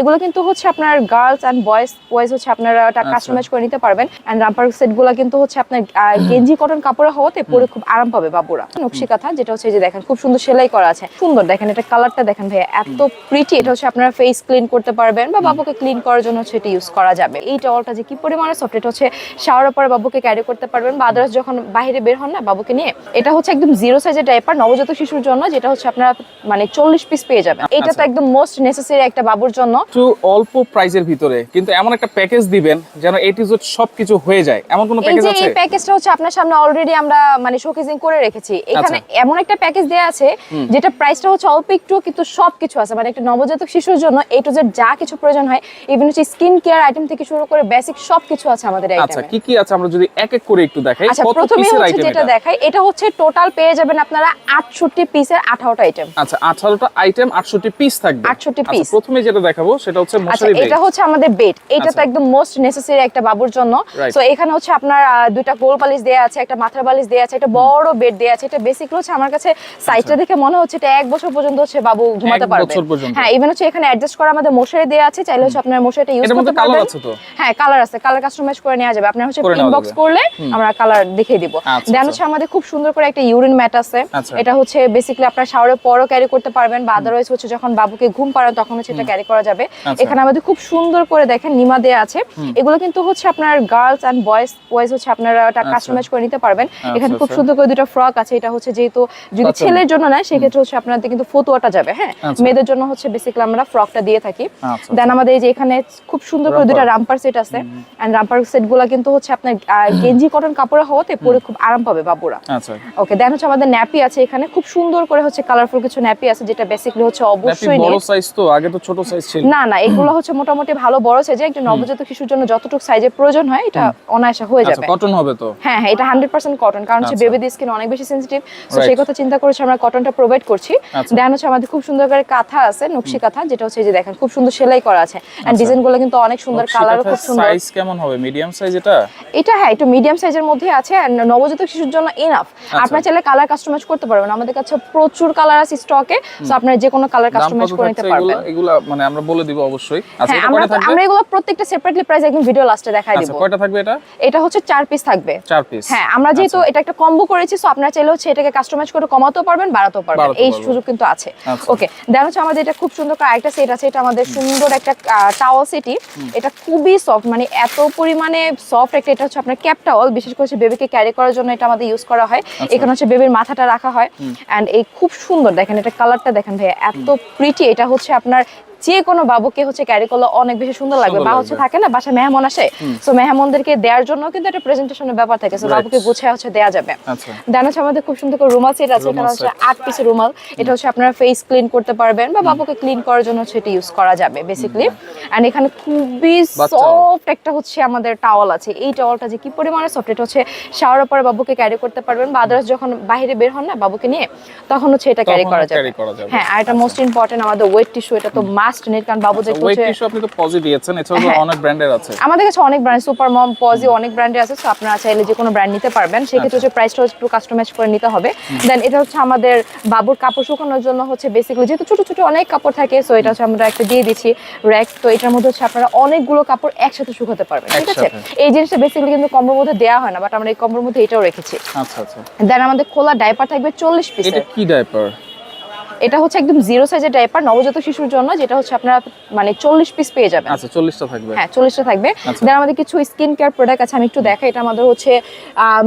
এগুলো কিন্তু হচ্ছে আপনার গার্লস এন্ড বয়েজ বয়েজ হচ্ছে আপনারা এটা আচ্ছা। কাস্টমাইজ করে নিতে পারবেন। এন্ড রাম্পার সেটগুলো কিন্তু হচ্ছে আপনার গেঞ্জি কটন কাপড়ে হওয়াতে পরে খুব আরাম পাবে বাবুরা। নকশি কাঁথা যেটা হচ্ছে যে দেখেন খুব সুন্দর সেলাই করা আছে। সুন্দর দেখেন এটা কালারটা দেখেন ভাইয়া এত প্রিটি এটা হচ্ছে আপনারা ফেস ক্লিন করতে পারবেন বা বাবুকে ক্লিন করার জন্য হচ্ছে এটা ইউজ করা যাবে। এই টাওয়ালটা যে কি পরিমাণে সফট এটা হচ্ছে শাওয়ার পরে বাবুকে ক্যারি করতে পারবেন বা আদার্স যখন বাইরে বের হন না বাবুকে নিয়ে। এটা হচ্ছে একদম জিরো সাইজের ডাইপার নবজাতক শিশুর জন্য যেটা হচ্ছে আপনারা মানে চল্লিশ পিস পেয়ে যাবেন। এটা তো আচ্ছা। একদম মোস্ট নেসেসারি একটা বাবুর জন্য। একটু অল্প প্রাইজের ভিতরে কিন্তু এমন একটা প্যাকেজ দিবেন যেন এ টু জেড সবকিছু হয়ে যায়। এমন কোনো প্যাকেজ আছে? এই প্যাকেজটা হচ্ছে আপনার সামনে অলরেডি আমরা মানে শোকেজিং করে রেখেছি। এখানে আচ্ছা। এমন একটা প্যাকেজ দেয়া আছে যেটা প্রাইসটা হচ্ছে অল্প একটু কিন্তু সবকিছু আছে। মানে একটা নবজাতক শিশুর জন্য এ টু জেড যা কিছু প্রয়োজন হয় ইভেন হচ্ছে স্কিন কেয়ার আইটেম থেকে শুরু করে বেসিক সবকিছু আছে আমাদের আচ্ছা কি কি আছে? আমরা যদি এক এক করে একটু দেখাই আচ্ছা কত প্রথমে হচ্ছে আইটেম যেটা দেখাই এটা হচ্ছে টোটাল পেয়ে যাবেন আপনারা আটষট্টি পিসের আঠারোটা আইটেম আচ্ছা 18টা আইটেম 68 পিস থাকবে। 68 পিস প্রথমে যেটা দেখাবো সেটা হচ্ছে আচ্ছা মশারি বেড। এটা হচ্ছে আমাদের বেড এটা তো আচ্ছা। একদম মোস্ট নেসেসারি একটা বাবুর জন্য। সো এখানে হচ্ছে আপনার দুইটা বালিশ দেয়া আছে একটা মাথার বালিশ দেয়া আছে একটা বড় বেড দেয়া আছে। এটা বেসিক্যালি হচ্ছে আমার কাছে সাইজটা দেখে মনে হচ্ছে এটা এক বছর পর্যন্ত হচ্ছে বাবু ঘুমাতে পারবে। হ্যাঁ ইভেন হচ্ছে এখানে অ্যাডজাস্ট করা আমাদের মশারি দেয়া আছে চাইলে হচ্ছে আপনার মশারিটা ইউজ করতে পারবেন। হ্যাঁ কালার আছে। কালার কাস্টমাইজ করে নেওয়া যাবে। আপনার হচ্ছে ইনবক্স করলে আমরা কালার দেখিয়ে দিব। আচ্ছা, দেন আচ্ছা। হচ্ছে আমাদের খুব সুন্দর করে একটা ইউরিন ম্যাট আছে। আচ্ছা। এটা হচ্ছে বেসিক্যালি আপনার শাওয়ারের পরও ক্যারি করতে পারবেন বা আদারওয়াইজ হচ্ছে যখন বাবুকে ঘুম পাড়ান তখন হচ্ছে এটা ক্যারি করা যাবে। আচ্ছা। এখানে আমাদের খুব সুন্দর করে দেখেন নিমা দেয়া আছে। এগুলো কিন্তু হচ্ছে আপনার গার্লস এন্ড বয়েজ বয়েজ হচ্ছে আপনারা এটা আচ্ছা। কাস্টমাইজ করে নিতে পারবেন। এখানে খুব আচ্ছা। সুন্দর করে দুটো ফ্রক আছে এটা হচ্ছে যেহেতু যদি আচ্ছা। ছেলের জন্য নেয় সেক্ষেত্রে হচ্ছে আপনাদের কিন্তু ফতুয়াটা যাবে হ্যাঁ? আচ্ছা। মেয়েদের জন্য হচ্ছে বেসিক্যালি আমরা ফ্রকটা দিয়ে থাকি। আচ্ছা, দেন আমাদের এই যে এখানে খুব সুন্দর করে দুটো রাম্পার সেট আছে। এন্ড রাম্পার সেটগুলা কিন্তু হচ্ছে আপনার গেঞ্জি কটন কাপড়ে হওয়াতে পরে খুব আরাম পাবে বাবুরা। আচ্ছা। ওকে দেন হচ্ছে আমাদের ন্যাপি আছে এখানে। খুব সুন্দর করে হচ্ছে কালারফুল কিছু ন্যাপি আছে যেটা বেসিক্যালি হচ্ছে অবশ্যই বড় সাইজ তো আগে তো ছোট সাইজ ছিল। না না এগুলো হচ্ছে মোটামুটি ভালো বড় সাইজে একটা নবজাতক শিশুর জন্য যতটুকু সাইজের প্রয়োজন হয় এটা অনায়াসে হয়ে আচ্ছা যাবে। কটন হবে তো? হ্যাঁ হ্যাঁ এটা হান্ড্রেড পার্সেন্ট কটন কারণ হচ্ছে আচ্ছা। বেবিদের স্কিন অনেক বেশি সেন্সিটিভ তো সেই কথা চিন্তা করেছে আমরা কটনটা প্রোভাইড করছি। আচ্ছা। দেন হচ্ছে আমাদের খুব সুন্দর করে কাঁথা আছে নকশি কাঁথা যেটা হচ্ছে এই যে দেখেন খুব সুন্দর সেলাই করা আছে। এন্ড আচ্ছা। ডিজাইনগুলো কিন্তু অনেক সুন্দর কালারও খুব সুন্দর। সাইজ কেমন হবে? মিডিয়াম সাইজ এটা? এটা হ্যাঁ একটু মিডিয়াম সাইজের মধ্যে আছে and নবজাতক শিশুর জন্য ইনাফ আচ্ছা। আপনার চাইলে কালার কাস্টমাইজ করতে পারবেন আমাদের কাছে প্রচুর কালার আছে স্টকে তো আপনারা যে কোনো কালার কাস্টমাইজ করে নিতে পারবেন। এগুলা মানে আমরা বলে দিব অবশ্যই। আচ্ছা হ্যাঁ এটা কয়টা থাকবে? আমরা এগুলো প্রত্যেকটা সেপারেটলি প্রাইস একদম ভিডিও লাস্টে দেখাই আচ্ছা দিব। কয়টা থাকবে এটা? এটা হচ্ছে চার পিস থাকবে। চার পিস হ্যাঁ আমরা যেহেতু এটা একটা কম্বো করেছি সো আপনারা চাইলে হচ্ছে এটাকে কাস্টমাইজ করে কমাতেও পারবেন বাড়াতেও পারবেন। এই সুযোগ কিন্তু আছে। আচ্ছা। ওকে দেন হচ্ছে আমাদের এটা খুব সুন্দর আরেকটা সেট আছে এটা আমাদের সুন্দর একটা টাওয়াল সেটি এটা খুবই সফট মানে এত পরিমাণে সফট একটা এটা হচ্ছে আপনার ক্যাপ টাওয়াল বিশেষ করে বেবিকে ক্যারি করার জন্য এটা আমাদের ইউজ করা হয়। আচ্ছা। এখানে হচ্ছে বেবির মাথাটা রাখা হয়। এন্ড এই খুব সুন্দর দেখেন এটা কালারটা দেখেন ভাইয়া এত প্রিটি এটা হচ্ছে আপনার যে কোনো বাবুকে হচ্ছে ক্যারি করলে অনেক বেশি সুন্দর লাগবে। বা হচ্ছে থাকে না বাসায় মেহমান আসে সো মেহমানদেরকে দেওয়ার জন্য কিন্তু একটা প্রেজেন্টেশনের ব্যাপার থাকে সো বাবুকে গুছিয়ে হচ্ছে দেওয়া যাবে। আচ্ছা। দেন হচ্ছে আমাদের খুব সুন্দর করে রুমাল সেট আছে এখানে হচ্ছে আট পিসের রুমাল এটা হচ্ছে আপনারা ফেস ক্লিন করতে পারবেন বা বাবুকে ক্লিন করার জন্য হচ্ছে এটা ইউজ করা যাবে বেসিক্যালি এন্ড এখানে খুবই সফট একটা হচ্ছে আমাদের টাওয়াল আছে। এই টাওয়ালটা যে কি পরিমাণে সফট এটা হচ্ছে শাওয়ার পরে বাবুকে ক্যারি করতে পারবেন বা আদার্স যখন বাইরে বের হন না বাবুকে নিয়ে তখন হচ্ছে এটা ক্যারি করা যাবে। করা যাবে। হ্যাঁ আর এটা মোস্ট ইম্পর্টেন্ট আমাদের ওয়েট টিস্যু এটা তো মাস্ট নিড কারণ বাবুদের ওয়েট হচ্ছে টিস্যু আপনি তো পজি দিয়েছেন এছাড়াও হ্যাঁ। অনেক ব্র্যান্ডের আছে। আমাদের কাছে অনেক ব্র্যান্ড সুপার মম পজি অনেক ব্র্যান্ডে আছে সো আপনারা চাইলে যে কোনো ব্র্যান্ড নিতে পারবেন। সেক্ষেত্রে হচ্ছে প্রাইসটা একটু কাস্টমাইজ করে নিতে হবে। দেন এটা হচ্ছে আমাদের বাবুর কাপড় শুকানোর জন্য হচ্ছে বেসিক্যালি যেহেতু ছোট ছোট অনেক কাপড় থাকে সো এটা হচ্ছে আমরা একটা দিয়ে দিচ্ছি র্যাক তো এটার মধ্যে হচ্ছে আপনারা অনেকগুলো কাপড় একসাথে শুকাতে পারবেন ঠিক আছে? এই জিনিসটা বেসিক্যালি কিন্তু কম্বোর মধ্যে দেওয়া হয় না বাট আমরা এই কম্বোর মধ্যে এটাও রেখেছি। আচ্ছা আচ্ছা। দেন আমাদের খোলা ডাইপার থাকবে চল্লিশ এটা পিসের কি ডাইপার এটা হচ্ছে একদম জিরো সাইজের ডাইপার নবজাতক শিশুর জন্য যেটা হচ্ছে আপনারা মানে চল্লিশ পিস পেয়ে যাবেন। আচ্ছা চল্লিশটা থাকবে। হ্যাঁ চল্লিশটা থাকবে। আচ্ছা। দেন আমাদের কিছু স্কিন কেয়ার প্রোডাক্ট আছে আমি একটু দেখাই এটা আমাদের হচ্ছে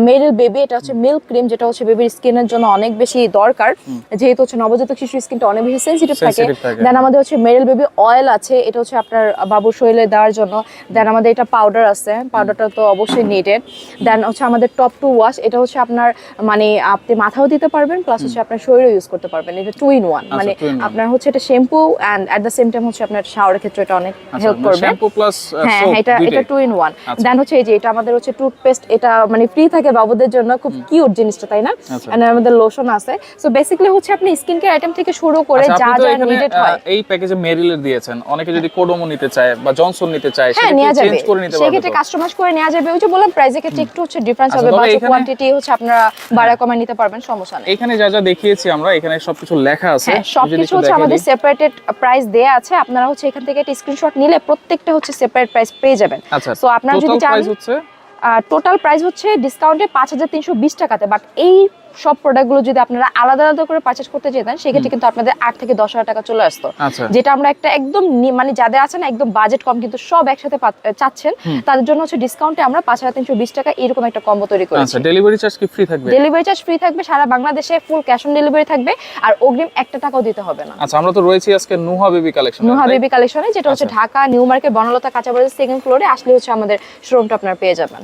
মেরিল বেবি এটা হচ্ছে মিল্ক ক্রিম যেটা হচ্ছে বেবির স্কিনের জন্য অনেক বেশি দরকার। যেহেতু হচ্ছে নবজাতক শিশুর স্কিনটা অনেক বেশি সেন্সিটিভ থাকে। দেন আমাদের হচ্ছে মেরিল বেবি অয়েল আছে এটা হচ্ছে আপনার বাবুর শরীরে দেওয়ার জন্য। দেন আমাদের এটা পাউডার আছে পাউডারটা তো অবশ্যই নিডেড দেন হচ্ছে আমাদের টপ টু ওয়াশ এটা হচ্ছে আপনার মানে আপনি মাথাও দিতে পারবেন প্লাস হচ্ছে আপনার শরীরে ইউজ করতে পারবেন। এটা টু ইন ওয়ান আচ্ছা, মানে। আপনার হচ্ছে এটা shampoo and at the same time হচ্ছে আপনার শাওয়ারের ক্ষেত্রে এটা অনেক হেল্প করবে। শ্যাম্পু প্লাস হ্যাঁ হ্যাঁ, এটা এটা টু ইন ওয়ান আচ্ছা। দেন হচ্ছে এই যে এটা আমাদের হচ্ছে টুথপেস্ট এটা মানে ফ্রি থাকে বাবুদের জন্য খুব কিউট জিনিসটা তাই না? আচ্ছা। এন্ড আমাদের লোশন আছে। সো বেসিক্যালি হচ্ছে আপনি স্কিন কেয়ার আইটেম থেকে শুরু করে আচ্ছা, যা যা নিডেড হয়। এই প্যাকেজে মেরিলের দিয়েছেন। অনেকে যদি কোডোমো নিতে চায় বা জনসন নিতে চায় হ্যাঁ সেটা চেঞ্জ করে নিতে পারবে সেক্ষেত্রে? কাস্টমাইজ করে নেওয়া যাবে। ওই যে বললাম প্রাইসের ক্ষেত্রে একটু হচ্ছে ডিফারেন্স আচ্ছা, হবে। তবে বা কোয়ান্টিটি হচ্ছে আপনারা বাড়া কমায় নিতে পারবেন সমস্যা নেই। এখানে যা যা দেখিয়েছি আমরা এখানে সবকিছু লেখা আছে হ্যাঁ সবকিছু হচ্ছে আমাদের সেপারেটেড প্রাইস দেয়া আছে আপনারা হচ্ছে এখান থেকে একটা স্ক্রিনশট নিলে প্রত্যেকটা হচ্ছে সেপারেট প্রাইস পেয়ে যাবেন। আচ্ছা সো আপনারা যদি চান টোটাল প্রাইস হচ্ছে ডিসকাউন্টে পাঁচ হাজার তিনশো বিশ টাকাতে বাট এই সব প্রোডাক্টগুলো যদি আপনারা আলাদা আলাদা করে পারচেস করতে যেতেন সেক্ষেত্রে কিন্তু আপনাদের আট থেকে দশ হাজার টাকা চলে আসতো। আচ্ছা। যেটা আমরা একটা একদম মানে যাদের আছে না একদম বাজেট কম কিন্তু সব একসাথে চাচ্ছেন তাদের জন্য হচ্ছে ডিসকাউন্টে আমরা পাঁচ হাজার তিনশো বিশ টাকা এরকম একটা কম্বো তৈরি করেছি। আচ্ছা ডেলিভারি চার্জ কি ফ্রি থাকবে? ডেলিভারি চার্জ ফ্রি থাকবে সারা বাংলাদেশে ফুল ক্যাশ অন ডেলিভারি থাকবে আর অগ্রিম একটা টাকাও দিতে হবে না। আচ্ছা আমরা তো রয়েছি আজকে Nuha baby collection Nuha baby কালেকশনে যেটা হচ্ছে আচ্ছা। ঢাকা নিউ মার্কেট বনলতা কাঁচাবাজার সেকেন্ড ফ্লোরে আসলে হচ্ছে আমাদের শোরুমটা আপনারা পেয়ে যাবেন।